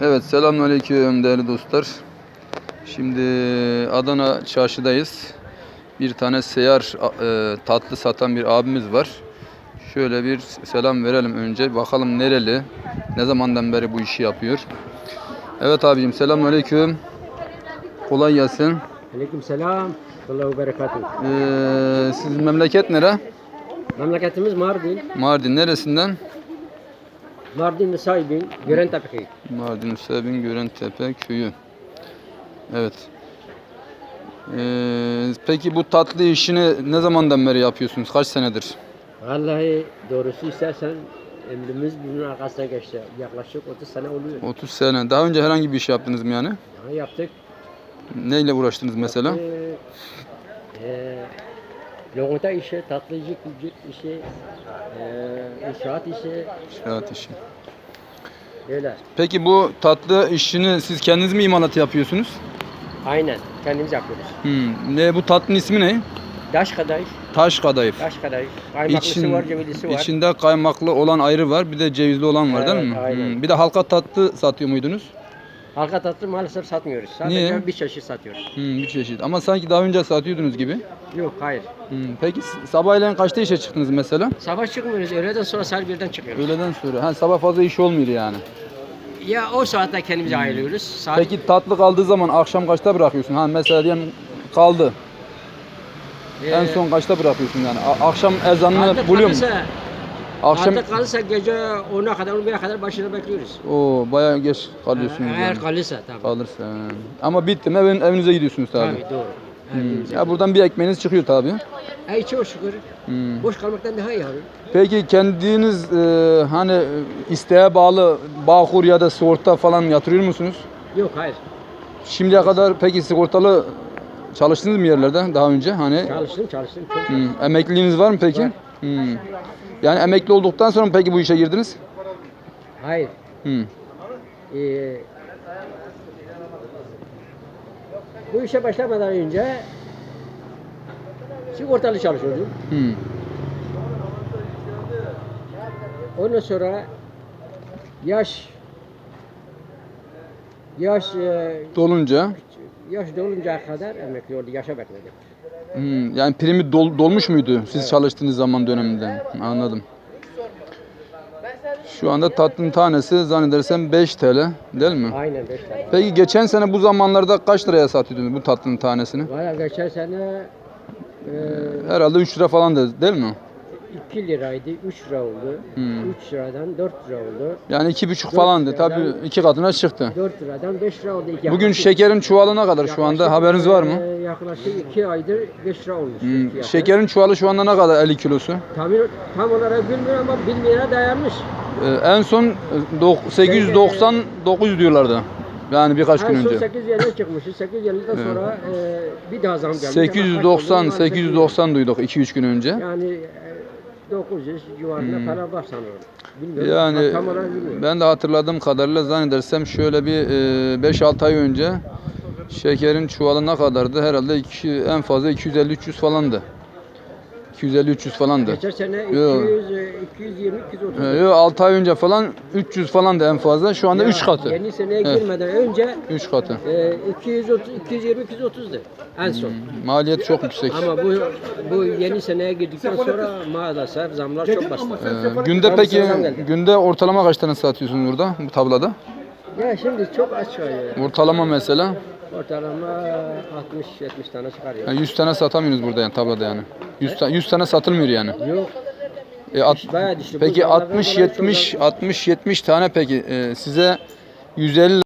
Evet selamünaleyküm değerli dostlar. Şimdi Adana çarşıdayız. Bir tane seyyar e, tatlı satan bir abimiz var. Şöyle bir selam verelim önce. Bakalım nereli? Ne zamandan beri bu işi yapıyor? Evet abicim selamünaleyküm. Kolay gelsin. Aleyküm selam. Allahu berekatuhu. Ee, siz memleket nere? Memleketimiz Mardin. Mardin neresinden? Mardin sahibin Görentepe köyü. Mardin Hüseyin Görentepe köyü. Evet. Ee, peki bu tatlı işini ne zamandan beri yapıyorsunuz? Kaç senedir? Vallahi doğrusu istersen emrimiz bunun arkasına geçti. Yaklaşık 30 sene oluyor. 30 sene. Daha önce herhangi bir iş yaptınız mı yani? Ya yaptık. Neyle uğraştınız mesela? Ee, e, logonta işi, tatlıcı işi, e, inşaat işi, İnşaat işi. böyle. Peki bu tatlı işini siz kendiniz mi imalat yapıyorsunuz? Aynen. Kendimiz yapıyoruz. Hmm. Ne bu tatlının ismi ne? Daş kadayıf, Taş kadayıf. daş kadayıf. Kaymaklısı İçin- var, cevizlisi var. İçinde kaymaklı olan ayrı var, bir de cevizli olan var değil Evet, mi? aynen. Hmm. Bir de halka tatlı satıyor muydunuz? Halka tatlı maalesef satmıyoruz. Sadece Niye? bir çeşit satıyoruz. Hmm, bir çeşit. Ama sanki daha önce satıyordunuz gibi. Yok hayır. Hmm. Peki sabahleyin kaçta işe çıktınız mesela? Sabah çıkmıyoruz. Öğleden sonra saat birden çıkıyoruz. Öğleden sonra. Ha, sabah fazla iş olmuyor yani. Ya o saatte kendimizi ayırıyoruz. Saat Peki tatlı kaldığı zaman akşam kaçta bırakıyorsun? Ha mesela diyelim kaldı. e, En son kaçta bırakıyorsun yani? A- akşam ezanını buluyor musun? Akşam adet kalırsa gece 10'a kadar 11'e kadar başında bekliyoruz. o bayağı geç kalıyorsunuz Eğer yani. kalırsa tabii. Kalırsa. Ama bitti mi evin, evinize gidiyorsunuz tabii. Tabii doğru. Hmm. Ya buradan bir ekmeğiniz çıkıyor tabii. Ey çok şükür. Hmm. Boş kalmaktan daha iyi abi. Peki kendiniz e, hani isteğe bağlı Bağkur ya da sigorta falan yatırıyor musunuz? Yok hayır. Şimdiye kadar peki sigortalı çalıştınız mı yerlerde daha önce? Hani Çalıştım çalıştım. Çok hmm, emekliliğiniz var mı peki? Hmm. Yani emekli olduktan sonra mı peki bu işe girdiniz? Hayır. Hmm. Ee, bu işe başlamadan önce sigortalı çalışıyordum. Hmm. Ondan sonra yaş yaş e, Dolunca yaş doluncaya kadar emekli oldu. Yaşa bekledim. Hmm, yani primi dol- dolmuş muydu siz çalıştığınız zaman döneminde? Anladım. Şu anda tatlının tanesi zannedersem 5 TL değil mi? Aynen 5 tane. Peki geçen sene bu zamanlarda kaç liraya satıyordunuz bu tatlının tanesini? Valla geçen sene e, Herhalde 3 lira falan değil mi? 2 liraydı, 3 lira oldu. Hmm. 3 liradan 4 lira oldu. Yani iki buçuk falandı. Tabii iki katına çıktı. 4 liradan 5 lira oldu. İki Bugün şekerin çuvalı ne kadar şu anda haberiniz var mı? e, Yaklaşık 2 aydır 5 lira olmuş. Hmm. Şekerin çuvalı şu anda ne kadar 50 kilosu? Tam, tam olarak bilmiyorum ama bilmeyene dayanmış. Ee, en son e, dok- 890 900 diyorlardı. Yani birkaç gün En son önce. 850 çıkmıştı. 850'den sonra e, bir daha zam gelmiş. Ama kaç 890 oldu maalesef 890 duyduk 2-3 gün önce. Yani e, 900 civarında falan var sanıyorum. Bilmiyorum. Hmm. Yani ben de hatırladığım kadarıyla zannedersem şöyle bir e, 5-6 ay önce şekerin çuvalı ne kadardı? Herhalde iki, en fazla 250-300 falandı. 250-300 falandı. Geçen sene Yok. 200, e, 220, 230. Ee, Yok 6 ay önce falan 300 falan da en fazla. Şu anda 3 katı. Yeni seneye Evet. girmeden önce 3 katı. e, 230, 220, 230'du en son. Maliyet çok yüksek. Ama bu bu yeni seneye girdikten sonra maalesef zamlar çok bastı. Ee, günde Tam peki geldi. günde ortalama kaç tane satıyorsun burada bu tablada? Ya şimdi çok aşağıya. Ortalama mesela Ortalama 60-70 tane çıkarıyor. yani 100 tane satamıyoruz burada yani tablada yani. 100, ta- 100 tane satılmıyor yani. Yok. E, at- Bayağı. Bu peki zamlardan 60 dolayı çok 70 60 70 tane peki e, size 150